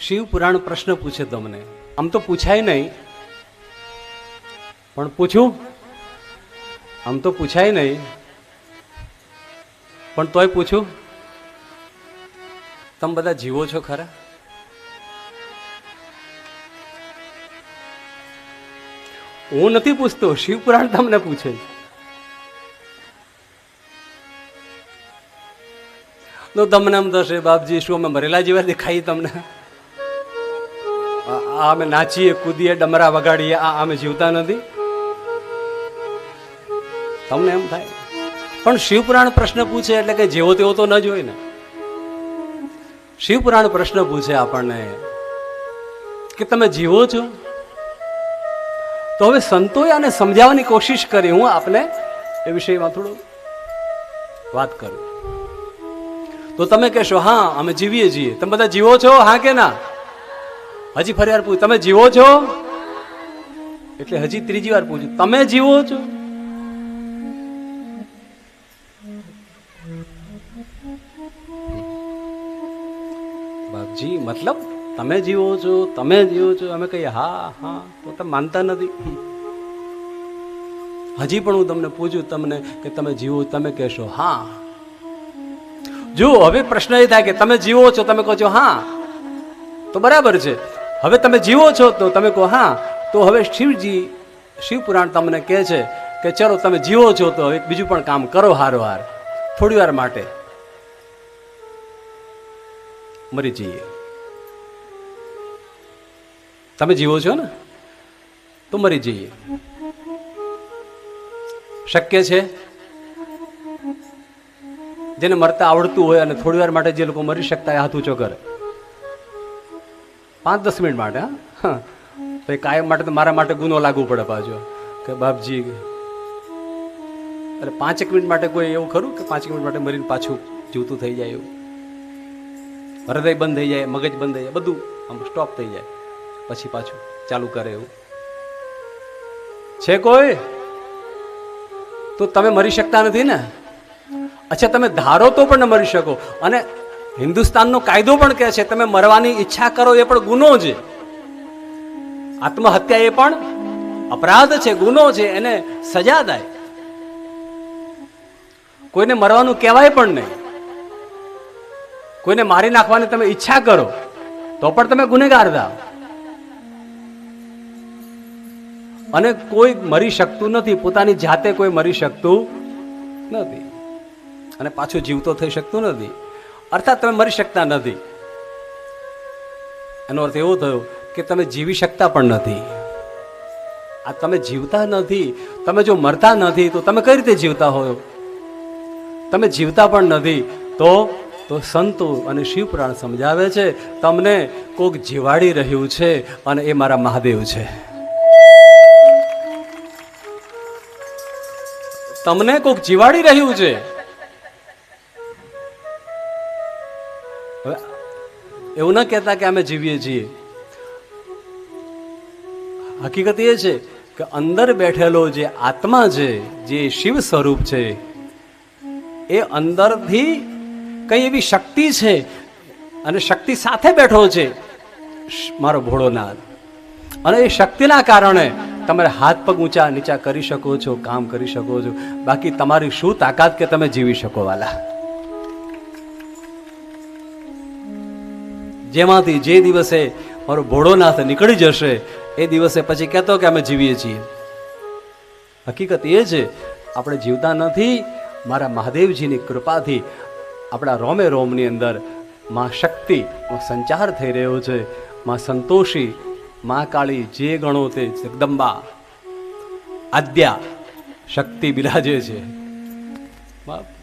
શિવ પુરાણ પ્રશ્ન પૂછે તમને. આમ તો પૂછાય નહીં. પણ પૂછું? આમ તો પૂછાય નહીં. પણ તોય પૂછું? તમે બધા જીવો છો ખરા? હું નથી પૂછતો. શિવપુરાણ તમને પૂછે. તો તમને એમ થશે, બાપજી, શું અમે મરેલા જેવા દેખાય તમને? આ અમે નાચીએ, કૂદીએ, ડમરા વગાડીએ, આ અમે જીવતા નથી. તમને એમ થાય? પણ શિવપુરાણ પ્રશ્ન પૂછે એટલે કે જેવો તેવો તો ન જ હોય ને. શિવપુરાણ પ્રશ્ન પૂછે આપણને કે તમે જીવો છો? તો હવે સંતોએ આને સમજાવવાની કોશિશ કરી. હું આપને એ વિષયમાં થોડું વાત કરું. તો તમે કહેશો, હા, અમે જીવીએ છીએ. તમે બધા જીવો છો? હા કે ના? હજી ફરી વાર પૂછ, તમે જીવો છો? એટલે હજી ત્રીજી વાર પૂછ્યું તમે જીવો છો? બાપજી, મતલબ તમે જીવો છો, તમે જીવો છો? અમે કહીએ, હા હા, તો તમે માનતા નથી. હજી પણ હું તમને પૂછું તમને કે તમે જીવો, તમે કહેશો, હા. જુઓ, હવે પ્રશ્ન એ થાય કે તમે જીવો છો, તમે કહો છો, હા. તો બરાબર છે. હવે તમે જીવો છો તો તમે કહો, હા. તો હવે શિવજી, શિવપુરાણ તમને કહે છે કે, ચલો, તમે જીવો છો તો હવે બીજું પણ કામ કરો હારો હાર થોડી વાર માટે મરી જઈએ. તમે જીવો છો ને? તો મરી જઈએ. શક્ય છે? જેને મરતા આવડતું હોય અને થોડી વાર માટે જે લોકો મરી શકતા હોય, હાથ ઊંચો કરે પાંચ દસ મિનિટ માટે, હા. તો કાયમ માટે તો મારા માટે ગુનો લાગુ પડે પાછો, કે બાપજી. એટલે પાંચેક મિનિટ માટે કોઈ એવું ખરું કે પાંચ મિનિટ માટે મરીને પાછું જીવતું થઈ જાય એવું? હૃદય બંધ થઈ જાય, મગજ બંધ થઈ જાય, બધું આમ સ્ટોપ થઈ જાય, પછી પાછું ચાલુ કરે એવું? છે કોઈ? તો તમે મરી શકતા નથી ને? અચ્છા, તમે ધારો તો પણ ન મરી શકો. અને હિન્દુસ્તાનનો કાયદો પણ કહે છે, તમે મરવાની ઈચ્છા કરો એ પણ ગુનો છે. આત્મહત્યા એ પણ અપરાધ છે, ગુનો છે, એને સજા થાય. કોઈને મરવાનું કહેવાય પણ નહીં. કોઈને મારી નાખવાની તમે ઈચ્છા કરો, તો પણ તમે ગુનેગાર થાવ. અને કોઈ મરી શકતું નથી, પોતાની જાતે કોઈ મરી શકતું નથી. અને પાછું જીવતો થઈ શકતું નથી. અર્થાત તમે મરી શકતા નથી. એનો અર્થ એવો થયો કે તમે જીવી શકતા પણ નથી. આ તમે જીવતા નથી, તમે જો મરતા નથી, તો તમે કઈ રીતે જીવતા હોય? તમે જીવતા પણ નથી, તો તો સંતો અને શિવપુરાણ સમજાવે છે, તમને કોક જીવાડી રહ્યું છે અને એ મારા મહાદેવ છે. તમને કોક જીવાડી રહ્યું છે? હવે એવું ન કહેતા કે અમે જીવીએ છીએ. હકીકત એ છે કે અંદર બેઠેલો જે આત્મા છે, જે શિવ સ્વરૂપ છે, એ અંદરથી કઈ એવી શક્તિ છે અને શક્તિ સાથે બેઠો છે. મારો ભોળોનાથ અને એ શક્તિના કારણે તમે હાથ પગ ઊંચા નીચા કરી શકો છો, કામ કરી શકો છો. બાકી તમારી શું તાકાત કે તમે જીવી શકો વાલા? જેમાંથી જે દિવસે મારો ભોળોનાથ નીકળી જશે, એ દિવસે પછી કહેતો કે અમે જીવીએ છીએ. હકીકત એ છે, આપણે જીવતા નથી, મારા મહાદેવજીની કૃપાથી આપણા રોમે રોમની અંદરમાં શક્તિનો સંચાર થઈ રહ્યો છે, માં સંતોષી, માં કાળી જે ગણો તે જગદંબા. આદ્યા શક્તિ બિરાજે છે. બાપ.